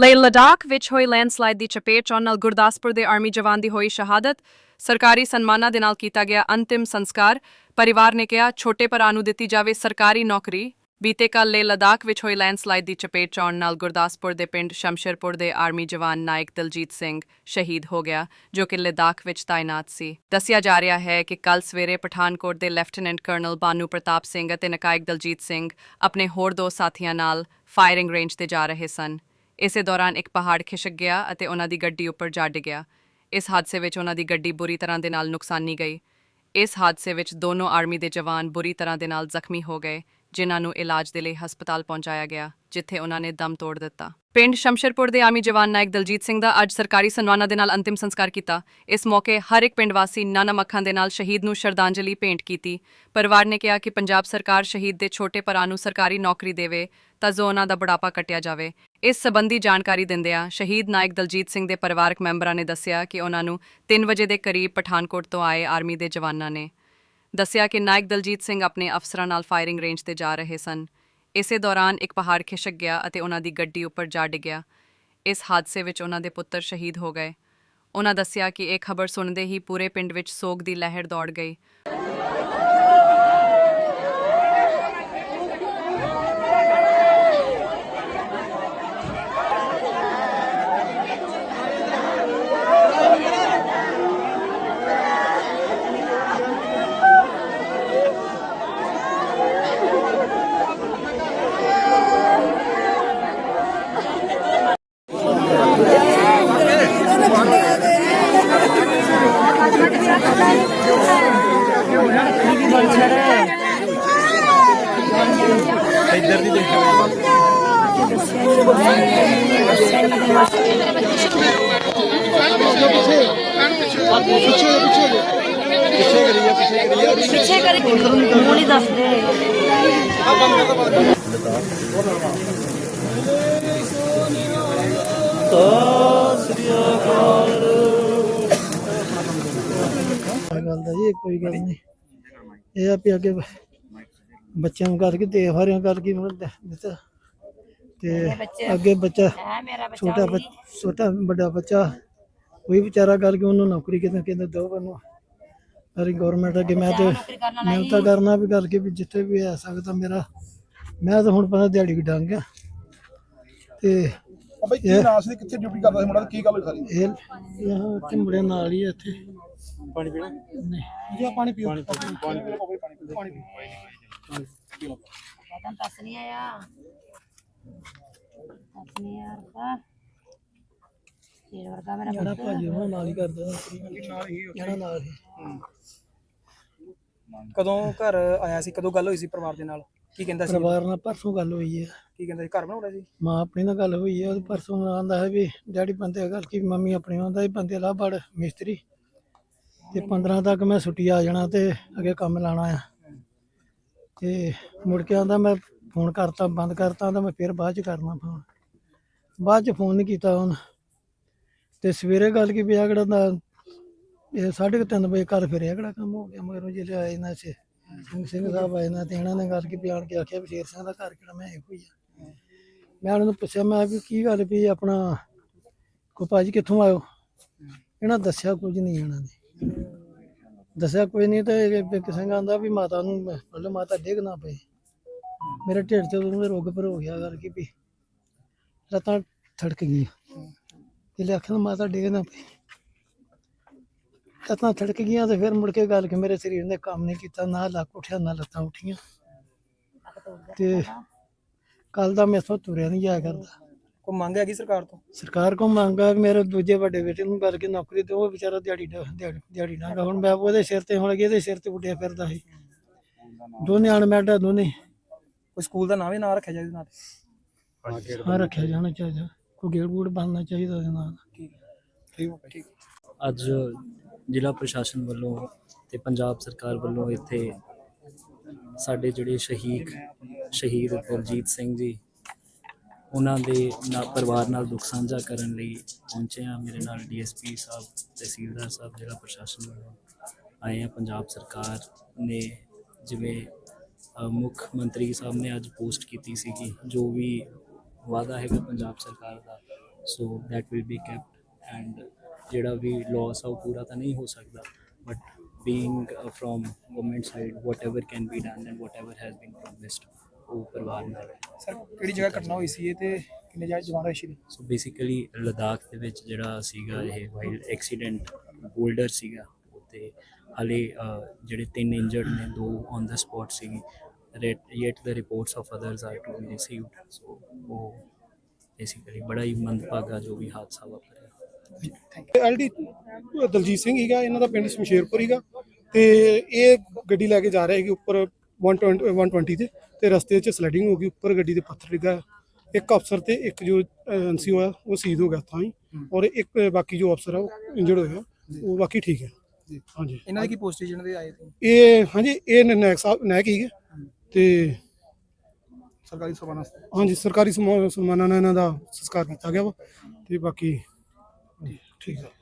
ਲੇਹ ਲਦਾਖ ਵਿੱਚ ਹੋਈ ਲੈਂਡਸਲਾਈਡ ਦੀ ਚਪੇਟ 'ਚ ਨਾਲ ਗੁਰਦਾਸਪੁਰ ਦੇ ਆਰਮੀ ਜਵਾਨ ਦੀ ਹੋਈ ਸ਼ਹਾਦਤ। ਸਰਕਾਰੀ ਸਨਮਾਨਾਂ ਦੇ ਨਾਲ ਕੀਤਾ ਗਿਆ ਅੰਤਿਮ ਸੰਸਕਾਰ। ਪਰਿਵਾਰ ਨੇ ਕਿਹਾ, ਛੋਟੇ ਭਰਾ ਨੂੰ ਦਿੱਤੀ ਜਾਵੇ ਸਰਕਾਰੀ ਨੌਕਰੀ। ਬੀਤੇ ਕੱਲ ਲੇਹ ਲਦਾਖ ਵਿੱਚ ਹੋਈ ਲੈਂਡਸਲਾਈਡ ਦੀ ਚਪੇਟ 'ਚ ਆਉਣ ਨਾਲ ਗੁਰਦਾਸਪੁਰ ਦੇ ਪਿੰਡ ਸ਼ਮਸ਼ਰਪੁਰ ਦੇ ਆਰਮੀ ਜਵਾਨ ਨਾਇਕ ਦਲਜੀਤ ਸਿੰਘ ਸ਼ਹੀਦ ਹੋ ਗਿਆ, ਜੋ ਕਿ ਲਦਾਖ ਵਿੱਚ ਤਾਇਨਾਤ ਸੀ। ਦੱਸਿਆ ਜਾ ਰਿਹਾ ਹੈ ਕਿ ਕੱਲ ਸਵੇਰੇ ਪਠਾਨਕੋਟ ਦੇ ਲੈਫਟੀਨੈਂਟ ਕਰਨਲ ਬਾਨੂ ਪ੍ਰਤਾਪ ਸਿੰਘ ਅਤੇ ਨਕਾਇਕ ਦਲਜੀਤ ਸਿੰਘ ਆਪਣੇ ਹੋਰ ਦੋ ਸਾਥੀਆਂ ਨਾਲ ਫਾਇਰਿੰਗ ਰੇਂਜ ਤੇ ਜਾ ਰਹੇ ਸਨ। ਇਸੇ ਦੌਰਾਨ ਇੱਕ ਪਹਾੜ ਖਿਸਕ ਗਿਆ ਅਤੇ ਉਹਨਾਂ ਦੀ ਗੱਡੀ ਉੱਪਰ ਜਾ ਡਿੱਗਿਆ। ਇਸ ਹਾਦਸੇ ਵਿੱਚ ਉਹਨਾਂ ਦੀ ਗੱਡੀ ਬੁਰੀ ਤਰ੍ਹਾਂ ਦੇ ਨਾਲ ਨੁਕਸਾਨੀ ਗਈ। ਇਸ ਹਾਦਸੇ ਵਿੱਚ ਦੋਨੋਂ ਆਰਮੀ ਦੇ ਜਵਾਨ ਬੁਰੀ ਤਰ੍ਹਾਂ ਦੇ ਨਾਲ ਜ਼ਖਮੀ ਹੋ ਗਏ, ਜਿਨ੍ਹਾਂ ਨੂੰ ਇਲਾਜ ਦੇ ਲਈ ਹਸਪਤਾਲ ਪਹੁੰਚਾਇਆ ਗਿਆ, ਜਿੱਥੇ ਉਹਨਾਂ ਨੇ ਦਮ ਤੋੜ ਦਿੱਤਾ। ਪਿੰਡ ਸ਼ਮਸ਼ਰਪੁਰ ਦੇ ਆਰਮੀ ਜਵਾਨ ਨਾਇਕ ਦਲਜੀਤ ਸਿੰਘ ਦਾ ਅੱਜ ਸਰਕਾਰੀ ਸਨਮਾਨਾਂ ਦੇ ਨਾਲ ਅੰਤਿਮ ਸੰਸਕਾਰ ਕੀਤਾ। ਇਸ ਮੌਕੇ ਹਰ ਇੱਕ ਪਿੰਡ ਵਾਸੀ ਨਾਨਮ ਅੱਖਾਂ ਦੇ ਨਾਲ ਸ਼ਹੀਦ ਨੂੰ ਸ਼ਰਧਾਂਜਲੀ ਭੇਂਟ ਕੀਤੀ। ਪਰਿਵਾਰ ਨੇ ਕਿਹਾ ਕਿ ਪੰਜਾਬ ਸਰਕਾਰ ਸ਼ਹੀਦ ਦੇ ਛੋਟੇ ਭਰਾ ਨੂੰ ਸਰਕਾਰੀ ਨੌਕਰੀ ਦੇਵੇ ਤਾਂ ਜੋ ਉਹਨਾਂ ਦਾ ਬੁਢਾਪਾ ਕੱਟਿਆ ਜਾਵੇ। ਇਸ ਸਬੰਧੀ ਜਾਣਕਾਰੀ ਦਿੰਦਿਆਂ ਸ਼ਹੀਦ ਨਾਇਕ ਦਲਜੀਤ ਸਿੰਘ ਦੇ ਪਰਿਵਾਰਕ ਮੈਂਬਰਾਂ ਨੇ ਦੱਸਿਆ ਕਿ ਉਹਨਾਂ ਨੂੰ 3 ਵਜੇ ਦੇ ਕਰੀਬ ਪਠਾਨਕੋਟ ਤੋਂ ਆਏ ਆਰਮੀ ਦੇ ਜਵਾਨਾਂ ਨੇ। ਦੱਸਿਆ ਕਿ ਨਾਇਕ ਦਲਜੀਤ ਸਿੰਘ ਆਪਣੇ ਅਫਸਰਾਂ ਨਾਲ ਫਾਇਰਿੰਗ ਰੇਂਜ ਤੇ ਜਾ ਰਹੇ ਸਨ। ਇਸੇ ਦੌਰਾਨ ਇੱਕ ਪਹਾੜ ਖਿਸਕ ਗਿਆ ਅਤੇ ਉਹਨਾਂ ਦੀ ਗੱਡੀ ਉੱਪਰ ਜਾ ਡਿੱਗਿਆ ਇਸ ਹਾਦਸੇ ਵਿੱਚ ਉਹਨਾਂ ਦੇ ਪੁੱਤਰ ਸ਼ਹੀਦ ਹੋ ਗਏ। ਉਹਨਾਂ ਦੱਸਿਆ ਕਿ ਇਹ ਖਬਰ ਸੁਣਦੇ ਹੀ ਪੂਰੇ ਪਿੰਡ ਵਿੱਚ ਸੋਗ ਦੀ ਲਹਿਰ ਦੌੜ ਗਈ। ਪਿੱਛੇ ਕਰੀ ਮੂੰਹ ਨਹੀਂ ਦੱਸਦੇ ਆ ਗੱਲ ਦਾ ਜੀ ਕੋਈ ਗੱਲ ਨਹੀਂ ਇਹ ਆ ਵੀ ਅੱਗੇ ਬੱਚਿਆਂ ਨੂੰ ਕਰਕੇ ਤੇ ਹਾਰਿਆਂ ਕਰਕੇ ਮੈਨੂੰ ਦੇ- ਦਿੱਤਾ ਤੇ ਅੱਗੇ ਬੱਚਾ ਛੋਟਾ ਛੋਟਾ ਵੱਡਾ ਬੱਚਾ ਕੋਈ ਵਿਚਾਰਾ ਗੱਲ ਕਿ ਉਹਨੂੰ ਨੌਕਰੀ ਕਿਤੇ ਕਿਤੇ ਦੋ ਮੈਨੂੰ ਸਾਰੀ ਗਵਰਨਮੈਂਟ ਅੱਗੇ ਮੈਂ ਤੇ ਮੈਂ ਤਾਂ ਕਰਨਾ ਵੀ ਗੱਲ ਕਿ ਜਿੱਥੇ ਵੀ ਆ ਸਕਦਾ ਮੇਰਾ। ਮੈਂ ਤਾਂ ਹੁਣ ਪਤਾ ਦਿਹਾੜੀ ਵੀ ਡੰਗ ਆ। ਤੇ ਨਾਲ ਹੀ ਇੱਥੇ। ਕਦੋਂ ਘਰ ਆਇਆ ਸੀ? ਕਦੋਂ ਗੱਲ ਹੋਈ ਸੀ ਪਰਿਵਾਰ ਦੇ ਨਾਲ? ਕੀ ਕਹਿੰਦਾ ਸੀ? ਪਰਿਵਾਰ ਨਾਲ ਪਰਸੋਂ ਗੱਲ ਹੋਈ ਹੈ। ਕੀ ਕਹਿੰਦਾ ਸੀ? ਘਰ ਬਣਾਉਣਾ ਸੀ? ਮਾਂ ਆਪਣੀ ਨਾਲ ਗੱਲ ਹੋਈ ਹੈ। ਪਰਸੋਂ ਆਂਦਾ ਹੈ ਵੀ ਡੈਡੀ ਬੰਦੇ ਗੱਲ ਕੀ ਮੰਮੀ ਆਪਣੀ ਆਂਦਾ ਇਹ ਬੰਦੇ ਲਾਭੜ ਮਿਸਤਰੀ। ਤੇ 15 ਤੱਕ ਮੈਂ ਛੁੱਟੀ ਆ ਜਾਣਾ ਤੇ ਅੱਗੇ ਕੰਮ ਲਾਣਾ ਆ। ਤੇ ਮੁੜ ਕੇ ਆਂਦਾ ਮੈਂ ਫੋਨ ਕਰਤਾ, ਬੰਦ ਕਰਤਾ, ਤਾਂ ਮੈਂ ਫਿਰ ਬਾਅਦ ਚ ਕਰਨਾ ਫੋਨ। ਬਾਅਦ ਚ ਫੋਨ ਨਹੀਂ ਕੀਤਾ ਹੁਣ ਤੇ ਸਵੇਰੇ ਗੱਲ ਕੀ ਪਿਆ ਕਿਹੜਾ ਦਾ ਇਹ ਸਾਢੇ ਕੁ ਤਿੰਨ ਵਜੇ ਘਰ ਫਿਰਿਆ ਕਿਹੜਾ ਕੰਮ ਹੋ ਗਿਆ, ਮਗਰੋਂ ਜਿਹੜੇ ਆਏ ਨਾ ਸੇ ਸਿੰਘ ਸਿੰਘ ਸਾਹਿਬ ਆਏ ਨਾ ਤੇ ਇਹਨਾਂ ਨੇ ਗੱਲ ਕੀ ਬਿਆਨ ਕੇ ਆਖਿਆ ਵੀ ਸ਼ੇਰ ਸਿੰਘ ਦਾ ਘਰ ਕਿਹੜਾ, ਮੈਂ ਇਹੋ ਹੀ ਆ। ਮੈਂ ਉਹਨਾਂ ਨੂੰ ਪੁੱਛਿਆ, ਮੈਂ ਵੀ ਕੀ ਗੱਲ ਵੀ ਆਪਣਾ ਕੋ ਭਾਜੀ ਕਿੱਥੋਂ ਆਇਓ? ਇਹਨਾਂ ਦੱਸਿਆ ਕੁਝ ਨਹੀਂ ਇਹਨਾਂ ਨੇ। ਦੱਸਿਆ ਕੋਈ ਨਹੀਂ ਤੇ ਇਹ ਕਿਸੇ ਆਂਦਾ ਵੀ ਮਾਤਾ ਨੂੰ ਮਤਲਬ ਮਾਤਾ ਡਿੱਗ ਨਾ ਪਈ ਮੇਰੇ ਢਿੱਡ 'ਚ ਉਦੋਂ ਦੇ ਰੋਗ ਪਰ ਹੋ ਗਿਆ ਗੱਲ ਕੀ ਵੀ ਲੱਤਾਂ ਥੜਕ ਗਈ ਤੇ ਲਿਆਖਣ ਮਾਤਾ ਡਿੱਗ ਨਾ ਪਈ। ਲੱਤਾਂ ਥੜਕ ਗਈਆਂ ਤੇ ਫਿਰ ਮੁੜ ਕੇ ਗੱਲ ਕਿ ਮੇਰੇ ਸਰੀਰ ਨੇ ਕੰਮ ਨਹੀਂ ਕੀਤਾ ਨਾ ਲੱਕ ਉੱਠਿਆ ਨਾ ਲੱਤਾਂ ਉੱਠੀਆਂ। ਤੇ ਕੱਲ ਦਾ ਮੈਥੋਂ ਤੁਰਿਆ ਨਹੀਂ ਜਾਇਆ ਕਰਦਾ। ਕੋਈ ਮੰਗ ਹੈਗੀ ਸਰਕਾਰ ਤੋਂ? ਸਰਕਾਰ ਕੋ ਮੰਗਾ ਕਿ ਮੇਰੇ ਦੂਜੇ ਵੱਡੇ ਬੇਟੇ ਨੂੰ ਕਰਕੇ ਨੌਕਰੀ ਦਿਓ ਉਹ ਵਿਚਾਰਾ ਦਿਹਾੜੀ ਦਿਹਾੜੀ ਦਿਹਾੜੀ ਡਾਂਗਾ ਹੁਣ ਮੈਂ ਉਹਦੇ ਸਿਰ ਤੇ ਹੁਣ ਇਹਦੇ ਸਿਰ ਤੇ ਉੱਡਿਆ ਫਿਰਦਾ ਸੀ। ਦੋਨੇ ਅਣਮੈਡਾ ਦੋਨੇ। ਕੋਈ ਸਕੂਲ ਦਾ ਨਾਮ ਹੀ ਨਾ ਰੱਖਿਆ ਜਾਵੇ ਨਾਲ। ਹਾਂ ਰੱਖਿਆ ਜਾਣਾ ਚਾਹੀਦਾ। ਕੋਈ ਗੇੜ ਗੂੜ ਬਣਨਾ ਚਾਹੀਦਾ ਉਹਦੇ ਨਾਲ। ਠੀਕ ਹੋ। ਠੀਕ ਅੱਜ ਜ਼ਿਲ੍ਹਾ ਪ੍ਰਸ਼ਾਸਨ ਵੱਲੋਂ ਤੇ ਪੰਜਾਬ ਸਰਕਾਰ ਵੱਲੋਂ ਇੱਥੇ ਸਾਡੇ ਜਿਹੜੇ ਸ਼ਹੀਦ ਸ਼ਹੀਦ ਦਲਜੀਤ ਸਿੰਘ ਜੀ ਉਹਨਾਂ ਦੇ ਨਾਲ ਪਰਿਵਾਰ ਨਾਲ ਦੁੱਖ ਸਾਂਝਾ ਕਰਨ ਲਈ ਪਹੁੰਚੇ ਆ ਮੇਰੇ ਨਾਲ ਡੀਐਸਪੀ ਸਾਹਿਬ ਤਹਿਸੀਲਦਾਰ ਸਾਹਿਬ ਜ਼ਿਲ੍ਹਾ ਪ੍ਰਸ਼ਾਸਨ ਵੱਲੋਂ ਆਏ ਆ ਪੰਜਾਬ ਸਰਕਾਰ ਨੇ ਜਿਵੇਂ ਮੁੱਖ ਮੰਤਰੀ ਸਾਹਿਬ ਨੇ ਅੱਜ ਪੋਸਟ ਕੀਤੀ ਸੀ ਕਿ ਜੋ ਵੀ ਵਾਅਦਾ ਹੈਗਾ ਪੰਜਾਬ ਸਰਕਾਰ ਦਾ ਸੋ that will be kept and ਜਿਹੜਾ ਵੀ ਲਾਸ ਆ ਉਹ ਪੂਰਾ ਤਾਂ ਨਹੀਂ ਹੋ ਸਕਦਾ but being from government side whatever can be done and whatever has been promised ਉਹ ਪਰਿਵਾਰ ਨਾਲ ਸਰ ਕਿਹੜੀ ਜਗ੍ਹਾ ਘਟਨਾ ਹੋਈ ਸੀ ਇਹ ਤੇ ਕਿੰਨੇ ਜਾਇ ਜਵਾਨ ਹੋਏ ਸੀ ਸੋ ਬੇਸਿਕਲੀ ਲਦਾਖ ਦੇ ਵਿੱਚ ਜਿਹੜਾ ਸੀਗਾ ਇਹ ਵਾਈਲਡ ਐਕਸੀਡੈਂਟ ਬੋਲਡਰ ਸੀਗਾ ਤੇ ਹਾਲੇ ਜਿਹੜੇ ਤਿੰਨ ਇੰਜਰਡ ਨੇ ਦੋ ਔਨ ਦਾ ਸਪੌਟ ਸੀਗੀ yet the reports of others are to be received. So ਉਹ ਬੇਸਿਕਲੀ ਬੜਾ ਹੀ ਮੰਦਭਾਗਾ ਜੋ ਵੀ ਹਾਦਸਾ ਵਾਪਰਿਆ ਐਲਡੀ ਦਲਜੀਤ ਸਿੰਘ ਹੀਗਾ ਇਹਨਾਂ ਦਾ ਪਿੰਡ ਸ਼ਮਸ਼ੇਰਪੁਰ ਹੀਗਾ ਤੇ ਇਹ ਗੱਡੀ ਲੈ ਕੇ ਜਾ ਰਿਹਾ ਉੱਪਰ 120 120 ਤੇ ਤੇ ਰਸਤੇ 'ਚ ਸਲਾਈਡਿੰਗ ਹੋ ਗਈ ਉੱਪਰ ਗੱਡੀ ਦੇ ਪੱਥਰ ਡਿੱਗਾ ਇੱਕ ਅਫਸਰ ਤੇ ਇੱਕ ਜੋ ਐਨਸੀ ਹੋਇਆ ਉਹ ਸ਼ਹੀਦ ਹੋ ਗਿਆ ਤਾਂ ਹੀ ਔਰ ਇੱਕ ਬਾਕੀ ਜੋ ਅਫਸਰ ਆ ਉਹ ਇੰਜਰਡ ਹੋਇਆ ਉਹ ਬਾਕੀ ਠੀਕ ਹੈ ਹਾਂਜੀ ਇਹਨਾਂ ਦੀ ਕੀ ਪੋਸਟ ਜਿਹਨਾਂ ਦੇ ਆਏ ਸੀ ਇਹ ਹਾਂਜੀ ਇਹ ਨਾਇਕ ਸਾਹਿਬ ਨਾਇਕ ਹੀਗੇ ਤੇ ਸਰਕਾਰੀ ਸਭਾ ਹਾਂਜੀ ਸਰਕਾਰੀ ਸਨਮਾਨਾਂ ਨਾਲ ਇਹਨਾਂ ਦਾ ਸੰਸਕਾਰ ਕੀਤਾ ਗਿਆ ਵਾ ਤੇ ਬਾਕੀ ਠੀਕ ਹੈ